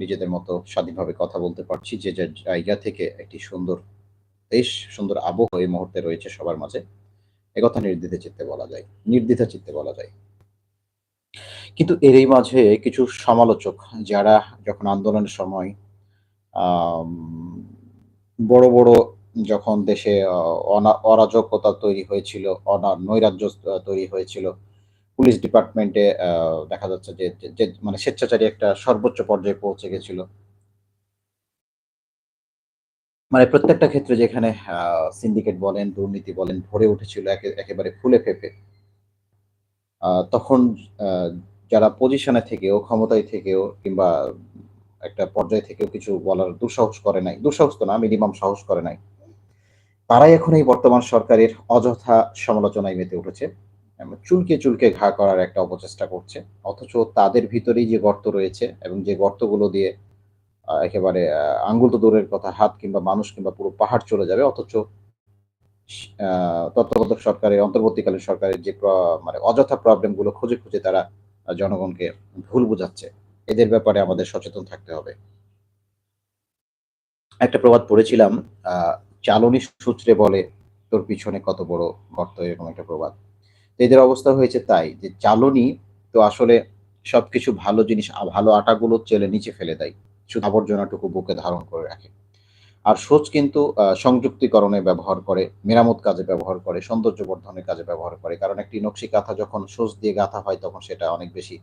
নিজেদের মতো স্বাধীনভাবে কথা বলতে পারছি যে যার জায়গা থেকে একটি সুন্দর বেশ সুন্দর আবহ এই মুহূর্তে রয়েছে সবার মাঝে। একথা নির্দ্বিধা চিত্তে বলা যায়, নির্দ্বিধা চিত্তে বলা যায়। কিন্তু এরই মাঝে কিছু সমালোচক যারা যখন আন্দোলনের সময় বড় বড় যখন দেশে অরাজকতা তৈরি হয়েছিল, অনা, নৈরাজ্য তৈরি হয়েছিল পুলিশ ডিপার্টমেন্টে দেখা যাচ্ছে যে মানে স্বেচ্ছাচারী একটা সর্বোচ্চ পর্যায়ে পৌঁছে গেছিল। মানে প্রত্যেকটা ক্ষেত্রে যেখানে সিন্ডিকেট বলেন, দুর্নীতি বলেন, ভরে উঠেছিল একেবারে ফুলে ফেপে তখন যারা পজিশনে থেকেও, ক্ষমতায় থেকেও, কিংবা একটা পর্যায়ে থেকেও কিছু বলার দুঃসাহস করে নাই। দুঃসাহস তো না মিনিমাম সাহস করে নাই। তারাই এখন এই বর্তমান সরকারের অযথা সমালোচনায় মেতে উঠেছে। চুলকে চুলকে ঘা করার একটা অপচেষ্টা করছে। অথচ তাদের ভিতরেই যে গর্ত রয়েছে এবং যে গর্তগুলো দিয়ে একেবারে আঙ্গুল তো দূরের কথা, হাত কিংবা মানুষ কিংবা পুরো পাহাড় চলে যাবে, অথচ তত্ত্বাবধায়ক সরকারের, অন্তর্বর্তীকালীন সরকারের যে মানে অযথা প্রবলেমগুলো খুঁজে খুঁজে তারা জনগণকে ভুল বুঝাচ্ছে। এদের ব্যাপারে আমাদের সচেতন থাকতে হবে। একটা প্রবাদ পড়েছিলাম, আহ, চালনি সূত্রে বলে তোর পিছনে কত বড় গর্ত, এরকম একটা প্রবাদ। এদের অবস্থা হয়েছে তাই, যে চালনি তো আসলে সবকিছু ভালো জিনিস ভালো আটাগুলো চেলে নিচে ফেলে দেয়। শুধু আবর্জনাটুকু বুকে ধারণ করে রাখে। আর সোচ কিন্তু সংযুক্তিকরণে ব্যবহার করে, মেরামত কাজে ব্যবহার করে সৌন্দর্য বর্ধনের কাজে ব্যবহার করে। কারণ একটি নকশি কাঁথা যখন সোচ দিয়ে গাঁথা হয়, তখন সেটা অনেক বেশি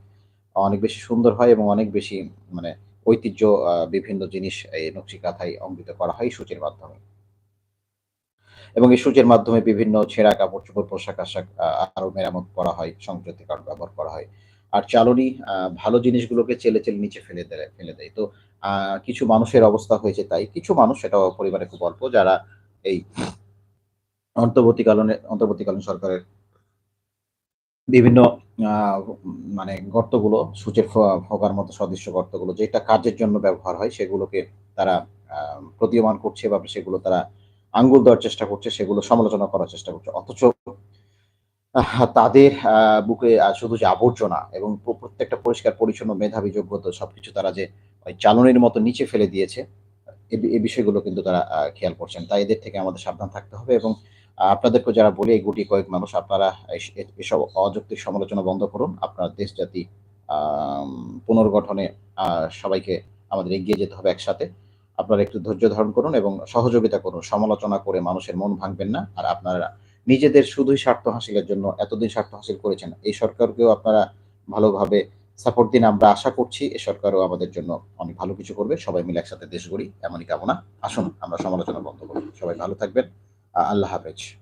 অনেক বেশি সুন্দর হয় এবং অনেক বেশি মানে ঐতিহ্য বিভিন্ন জিনিস এই নকশি কাঁথায় অঙ্কিত করা হয় সূচের মাধ্যমে। এবং এই সূচের মাধ্যমে বিভিন্ন ছেঁড়া কাপড় চোপড়, পোশাক আশাক আরও মেরামত করা হয়, সংযুক্তিকরণ ব্যবহার করা হয়। আর চালনি ভালো জিনিসগুলোকে চেলে চেলে নিচে ফেলে দেয় ফেলে দেয়। তো কিছু মানুষের অবস্থা হয়েছে তাই। কিছু মানুষ এটা পরিবারে খুব অল্প, যারা এই অন্তর্বর্তীকালীন অন্তর্বর্তীকালীন সরকারের বিভিন্ন মানে গর্তগুলো, সূচের ফোকার মতো সদৃশ্য গর্তগুলো, যেটা কাজের জন্য ব্যবহার হয়, সেগুলোকে তারা প্রতীয়মান করছে বা সেগুলো তারা আঙ্গুল দেওয়ার চেষ্টা করছে, সেগুলো সমালোচনা করার চেষ্টা করছে। অথচ তাদের বুকে শুধু যে আবর্জনা এবং প্রত্যেকটা পরিষ্কার, পরিচ্ছন্ন, মেধাবী, যোগ্যতা সবকিছু তারা যে ওই চালনের মতো নিচে ফেলে দিয়েছে এই বিষয়গুলো কিন্তু তারা খেয়াল করছেন। তাই এদের থেকে আমাদের সাবধান থাকতে হবে এবং আপনাদেরকে যারা বলে, এই গুটি কয়েক মানুষ, আপনারা এসব অযৌক্তিক সমালোচনা বন্ধ করুন। আপনার দেশ জাতি পুনর্গঠনে সবাইকে আমাদের এগিয়ে যেতে হবে একসাথে। আপনারা একটু ধৈর্য ধারণ করুন এবং সহযোগিতা করুন। সমালোচনা করে মানুষের মন ভাঙবেন না। আর আপনারা নিজেদের শুধুই স্বার্থ হাসিলের জন্য এতদিন স্বার্থ হাসিল করেছেন। এই সরকারকেও আপনারা ভালোভাবে সাপোর্ট দিন। আমরা আশা করছি এ সরকারও আমাদের জন্য অনেক ভালো কিছু করবে। সবাই মিলে একসাথে দেশ গড়ি এমনই কামনা। আসুন, আমরা সমালোচনা বন্ধ করি। সবাই ভালো থাকবেন। আল্লাহ হাফেজ।